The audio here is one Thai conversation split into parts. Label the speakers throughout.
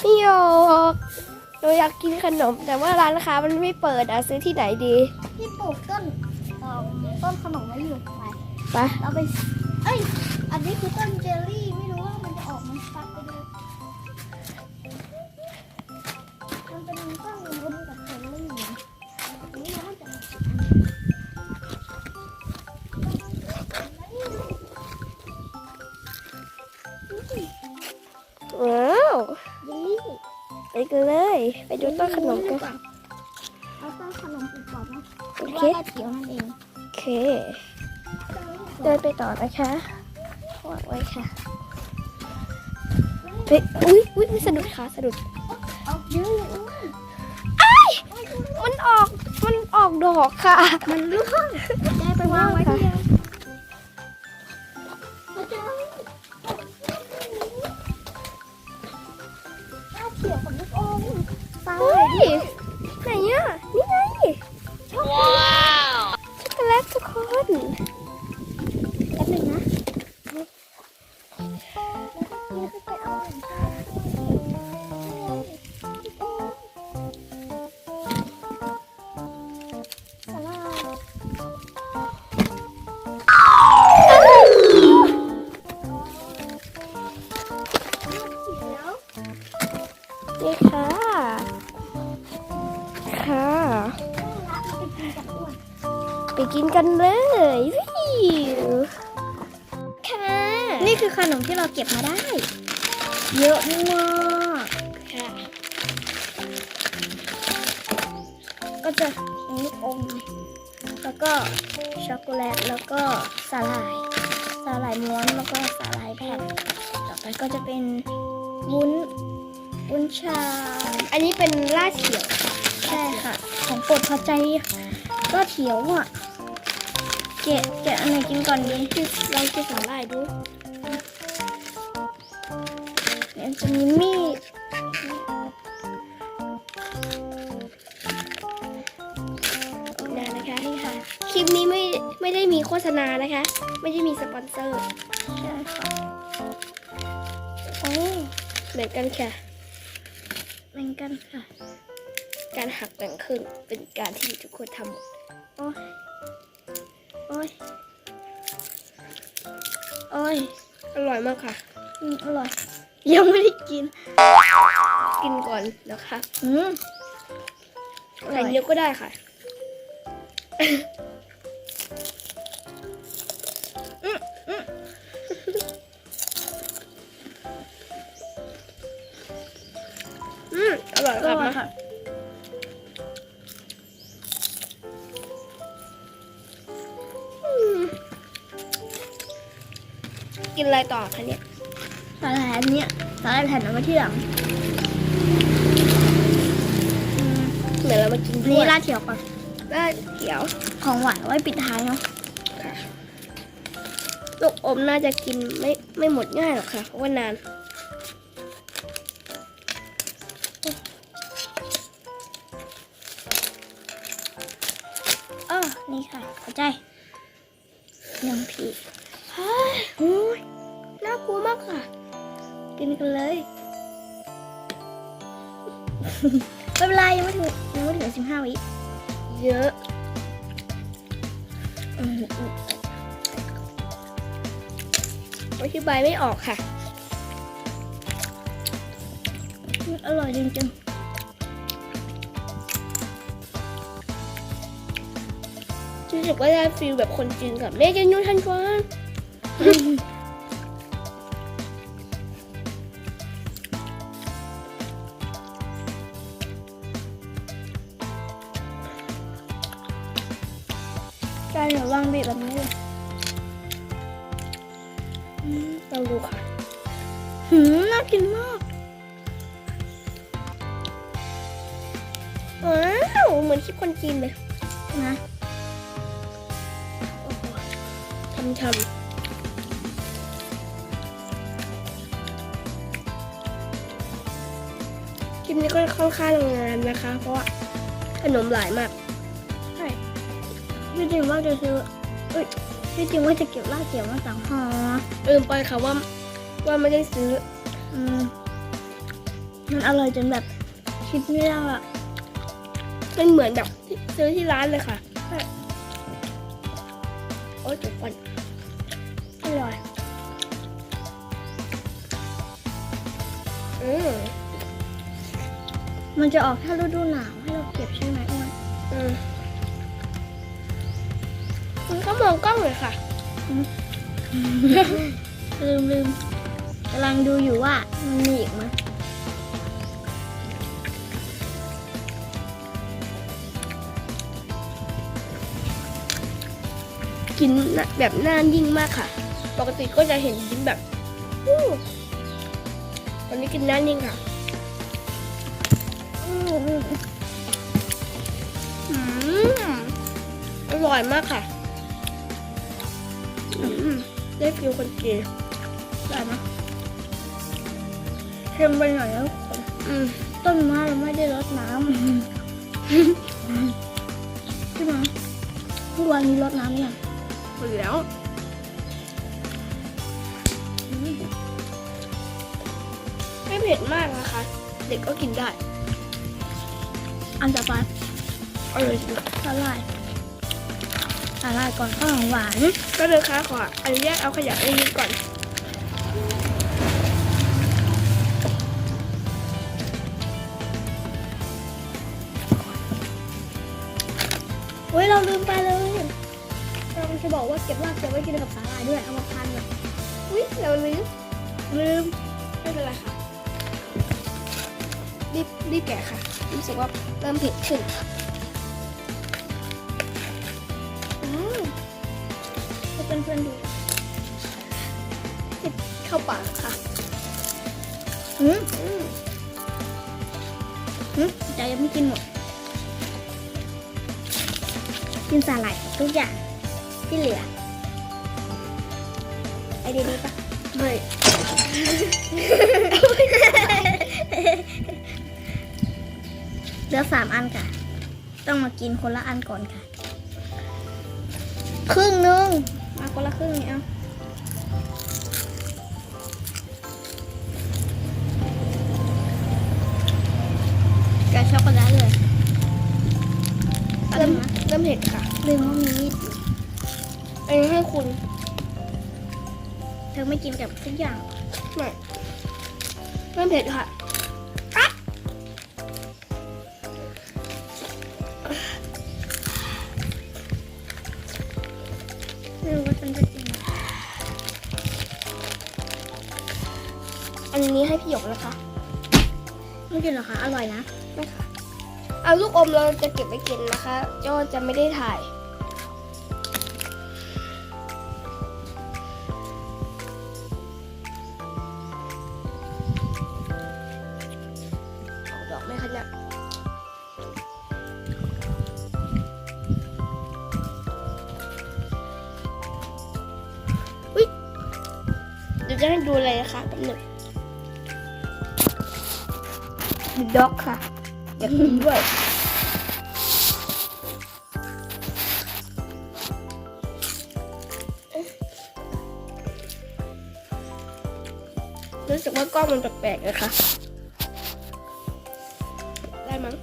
Speaker 1: พี่โยกหนูอยากกินขนม แต่ว่าร้านค้ามันไม่เปิดอะซื้อที่ไหนดี
Speaker 2: ที่ปลูกต้นเอ่อต้นขนมไว้อยู่ไป
Speaker 1: ไป
Speaker 2: เราไปเอ้ยอันนี้คือต้นเจลลี่ไม่รู้ว่ามันจะออกไหมฟักไปดูมันเป็นต้นวุ้นกับเจลลี่นะอันนี้มันน่าจะ
Speaker 1: ว้ กันเลย ไปดูต้นขนมกัน
Speaker 2: เอาต้นขนมปลูกก่อนนะ
Speaker 1: โอเค
Speaker 2: ว่าเขียวนั่นเอง
Speaker 1: โอเค เดินไปต่อนะคะวางไว้ค่ะเฮ้ยอุ้ยอุ้ยสะดุดขาสะดุด
Speaker 2: เอาเยอะเลยอ้วน
Speaker 1: มันออก มันออกดอกค่ะ
Speaker 2: มันร่วงได้ไปวางไว้ที่ ตาย
Speaker 1: กินกันเลยวิวค่ะ
Speaker 2: นี่คือขนมที่เราเก็บมาได้ เยอะมาก
Speaker 1: ค่ะ
Speaker 2: ก็จะมีลูกอมแล้วก็ช็อกโกแลตแล้วก็สาหร่ายสาหร่ายม้วนแล้วก็สาหร่ายแผ่นต่อไปก็จะเป็นวุ้นวุ้นชา
Speaker 1: อันนี้เป็นล่าดเขียว
Speaker 2: ใช่ค่ะ ของโปรดพอใจก็เถียวอะ แกะแกะอันไหนกินก่อนดี
Speaker 1: ลองกินสาหร่ายดู
Speaker 2: เนี่ยจะมีมีด
Speaker 1: นะนะคะนี่ค่ะ คลิปนี้ไม่ไม่ได้มีโฆษณานะคะ ไม่ได้มีสปอนเซอร์
Speaker 2: ใช่ค่ะโอ้
Speaker 1: เหมือนกันค่ะ
Speaker 2: เหมือนกันค่ะ
Speaker 1: การหักแบ่งครึ่งเป็นการที่ทุกคนทำหมด
Speaker 2: โอ้ ยโอ้ยโอ้ย
Speaker 1: อร่อยมากค่ะ
Speaker 2: อืมอร่อย ยังไม่ได้กิน
Speaker 1: กินก่อนนะคะ
Speaker 2: อืมอร่
Speaker 1: ใส่
Speaker 2: อย
Speaker 1: เยอะก็ได้ค่ะ
Speaker 2: อืมอืม
Speaker 1: อืมอร่อย
Speaker 2: อ
Speaker 1: ค่ะ
Speaker 2: ร่อย
Speaker 1: มา
Speaker 2: ค่ะ
Speaker 1: กินอะไรต่อคะเนี่ย
Speaker 2: สาหร่ายอันเนี้ยสาหร่ายแผ่นเอาไว้ที่หลังอืม
Speaker 1: เหมือนเรามากิน
Speaker 2: อัน
Speaker 1: ด้
Speaker 2: นี้
Speaker 1: วย
Speaker 2: ราดเถียวก่อน
Speaker 1: ราดเขียว
Speaker 2: ของหวานเอาไว้ปิดท้ายเนาะ
Speaker 1: ค่ะลูกอมน่าจะกินไม่ไม่หมดง่ายหรอกค่ะ เพราะว่านาน
Speaker 2: เออนี่ค่ะเข้าใจยังผี
Speaker 1: เฮ้ยโอ้ยน่ากลัวมากค่ะ
Speaker 2: กินกันเลย ไม่เป็นไรยังไม่ถึงยังไม่ถึงสิบห้าวิ
Speaker 1: เยอะ
Speaker 2: อ
Speaker 1: ธิบายไม่ออกค่ะ
Speaker 2: อร่อยจริง
Speaker 1: รู้สึกว่าได้ฟีลแบบคนจีนกับแม่จะยุ่งทันกวน
Speaker 2: ๆการเดี๋ยวางบีบแบบนี้เลยอืม
Speaker 1: ลองดูค่ะ
Speaker 2: หืม น่ากินมาก
Speaker 1: ว้าวเหมือนคลิปคนจีนเลย
Speaker 2: นะ
Speaker 1: ทำทำ ลิปนี้ก็ค่อนข้างงานนะคะ เพราะว่าขนมหลายมาก
Speaker 2: ใช่ที่จริงว่าจะซื้อเอ้ยที่จริงว่าจะเก็บลากเกี่ยวมาสั่งห่อ
Speaker 1: ลืมไปค่ะว่าว่าไม่ได้ซื้อ
Speaker 2: อืมมันมันอร่อยจนแบบคิดไม่ได้อะ
Speaker 1: มันเหมือนแบบที่ซื้อที่ร้านเลยค่ะใช่โอ้ยจุกก่อนอร่อย อืม
Speaker 2: มันจะออกถ้าฤดูหนาวให้เราเก็บใช่ไหมอ้วน
Speaker 1: อืมคุณก็มองกล้องเลยค่ะ
Speaker 2: ลืมลืมกำลังดูอยู่ว่ามันมีอีกไหม
Speaker 1: กินน่ะแบบหน้ายิ่งมากค่ะ ปกติก็จะเห็นยิ้มแบบอู้วันนี้กินหน้านิ่งค่ะ
Speaker 2: อืมอืม
Speaker 1: อืมอร่อยมากค่ะอืมได้ฟิลคนกิน
Speaker 2: อร่อยไหมเค็มไปหน่อยแล้วคน
Speaker 1: อืม
Speaker 2: ต้นไม้เราไม่ได้รดน้ำใช่ไหมทุกวันนี้รดน้ำยัง
Speaker 1: หมดแล้ว
Speaker 2: อืม
Speaker 1: ไม่เผ็ดมากนะคะ เด็กก็กินได้
Speaker 2: อันต่อไป
Speaker 1: อร่อยจริง
Speaker 2: สาหร่ายสาหร่ายก่อนข้าวหวาน
Speaker 1: ก็เลยค่ะขออนุญาตเอาขยะไปนี้ก่อน
Speaker 2: เฮ้ยเราลืมไปเลยเราจะบอกว่าเก็บรากเก็บไว้กินกับสาหร่ายด้วยเอามาพันแบบ
Speaker 1: อุ้ยเราลืม
Speaker 2: ลืม
Speaker 1: ไม่เป็นไรค่ะ รีบรีบแกะค่ะ รู้สึกว่าเริ่มเผ็ดขึ้น
Speaker 2: อืมให้เพื่อนๆดู
Speaker 1: เข้าปากค่ะ
Speaker 2: อืม
Speaker 1: อืม
Speaker 2: อืมใจยังไม่กินหมด กินสาหร่ายทุกอย่างที่เหลือไอเดียดีปะ
Speaker 1: ไม่
Speaker 2: เหลือสามอันค่ะ ต้องมากินคนละอันก่อนค่ะ ครึ่งหนึงมาคนละครึ่งนี่เอาแกะช็อกโกแลตเลย
Speaker 1: เริ่มเริ่มเผ็ดค่ะ
Speaker 2: ลืมว่ามีมีดอยู่
Speaker 1: อันนี้ให้คุณ
Speaker 2: เธอไม่กินกับทุกอย่าง
Speaker 1: ไม่เริ่มเผ็ดค่ะ
Speaker 2: ไม่รู้ว่าฉันจะกินอะไร
Speaker 1: อันนี้ให้พี่หยกนะคะ
Speaker 2: ไม่กินหรอคะ อร่อยนะ
Speaker 1: ไม่ค่ะ เอาลูกอมเราจะเก็บไว้กินนะคะโจจะไม่ได้ถ่าย ให้ดูเลยนะคะแป๊บหนึงด็อกค่ะ อยากกินด้วย รู้สึกว่ากล้องมันแปลกๆนะคะ ได้มั้ง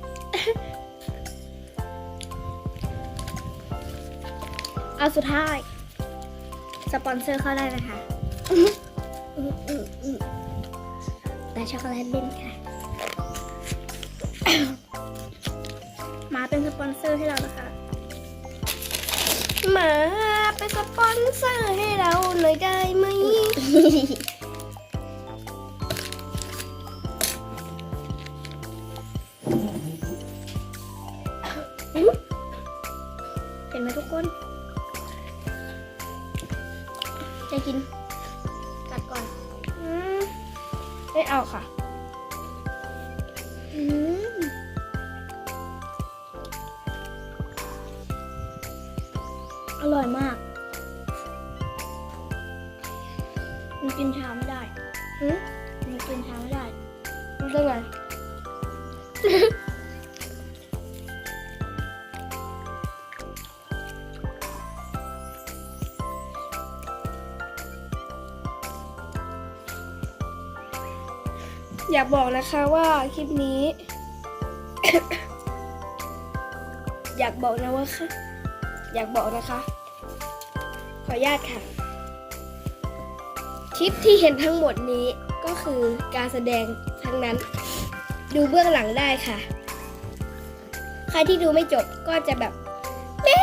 Speaker 2: เอาสุดท้าย สปอนเซอร์เข้าได้นะคะ แต่ช็อกโกแลตเบนค่ะ มาเป็นสปอนเซอร์ให้เรานะคะ
Speaker 1: มาเป็นสปอนเซอร์ให้เราหน่อยได้ไหม
Speaker 2: อร่อยมาก มันกินชาไม่ได้
Speaker 1: หืม
Speaker 2: มันกินชาไม่ได้
Speaker 1: รู้ได้ไงอยากบอกนะคะว่าคลิปนี้ อยากบอกนะว่าค่ะ อยากบอกนะคะ ขออนุญาตค่ะ คลิปที่เห็นทั้งหมดนี้ก็คือการแสดงทั้งนั้น ดูเบื้องหลังได้ค่ะ ใครที่ดูไม่จบก็จะแบบแม่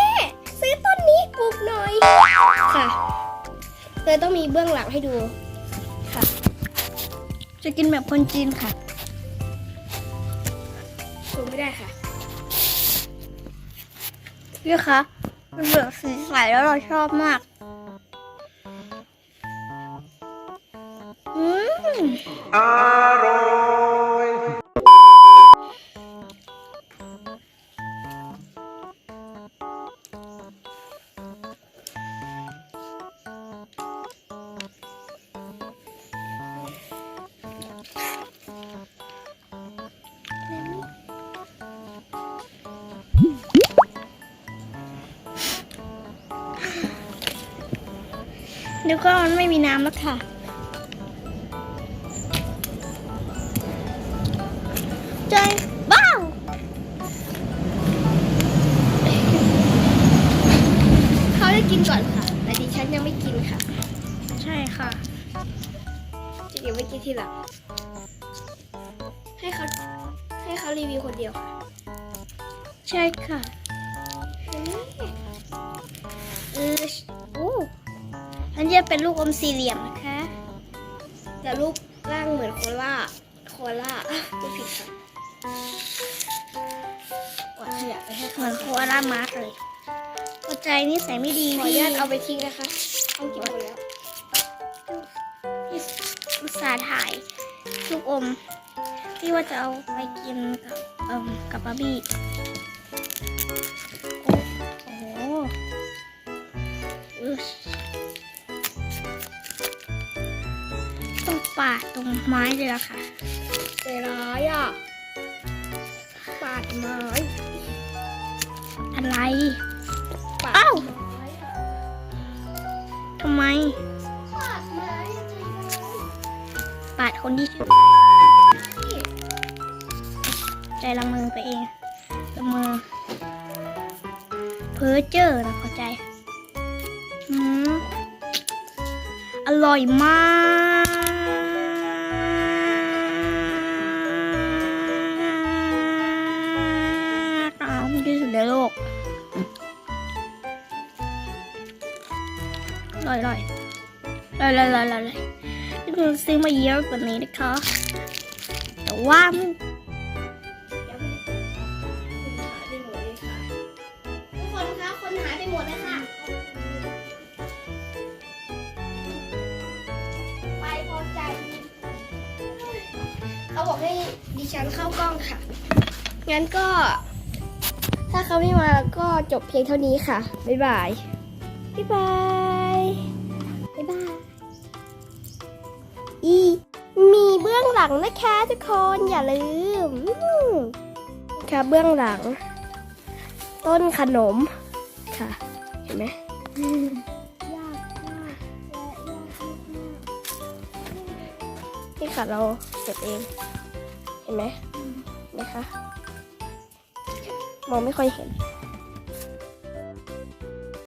Speaker 1: ซื้อต้นนี้ปลูกหน่อยค่ะเลยต้องมีเบื้องหลังให้ดูค่ะ
Speaker 2: จะกินแบบคนจีนค่ะ
Speaker 1: ดูไม่ได้ค่ะ
Speaker 2: พี่คะ มันแบบสีใสแล้วเราชอบมาก อืมเดี๋ยวก็มันไม่มีน้ำแล้วค่ะ ใจบ้าว
Speaker 1: เขาจะกินก่อนค่ะ แต่ดิฉันยังไม่กินค่ะ
Speaker 2: ใช่ค่ะ
Speaker 1: จะเดี๋ยวไม่กินทีหลัง ให้เขาให้เขารีวิวคนเดียวค่ะ
Speaker 2: ใช่ค่ะ สี่เหลี่ยมนะคะ
Speaker 1: แต่รูปร่างเหมือนโคล่าโคล่าไม่ผิดค่ะกวาดขยะไปให้
Speaker 2: เห
Speaker 1: เขา
Speaker 2: มือนโคอาล่ามาร์กเลยหัวใจนี่ใส่ไม่ดี
Speaker 1: ขออนุญาตเอาไปทิ้งนะคะเอากินหมดแล้ว
Speaker 2: ที่อุตส่าห์ถ่ายลูกอม ที่ว่าจะเอาไปกินกับเอ่มกับบาร์บี้โอ้โอ้โหาดตรงไม้เลยละค่ะ
Speaker 1: ใจร้ายอะปาดไม้
Speaker 2: อะไร
Speaker 1: ปาด
Speaker 2: อ้าว
Speaker 1: ไม้อะ
Speaker 2: ทำไม
Speaker 1: ปาดไม้ใจร้าย
Speaker 2: ปาดคนที่ชื่อใจละเมือไปเองละเมอเพอเจอร์นะเข้าใจอืมอร่อยมาก อร่อยอร่อยอร่อยอร่อยอร่อยอร่อยที่คุณซื้อมาเยอะกว่านี้นะคะ แต่ว่า
Speaker 1: คุณหายไปหมดเลยค่ะทุกคนคะคนหายไปหมดเลยค่ะไปพอใจเขาบอกให้ดิฉันเข้ากล้องค่ะ งั้นก็ ถ้าเขาไม่มาก็จบเพียงเท่านี้ค่ะ บ๊ายบายายบายบ๊ายบายอีมีเบื้องหลังนะคะทุกคนอย่าลืมอืมค่ะเบื้องหลัง ต้นขนมค่ะ เห็นไหม
Speaker 2: ยากมากและยากมาก
Speaker 1: นี่ค่ะเราเก็บเอง เห็นไหมเห็นไหมคะ มองไม่ค่อยเห็น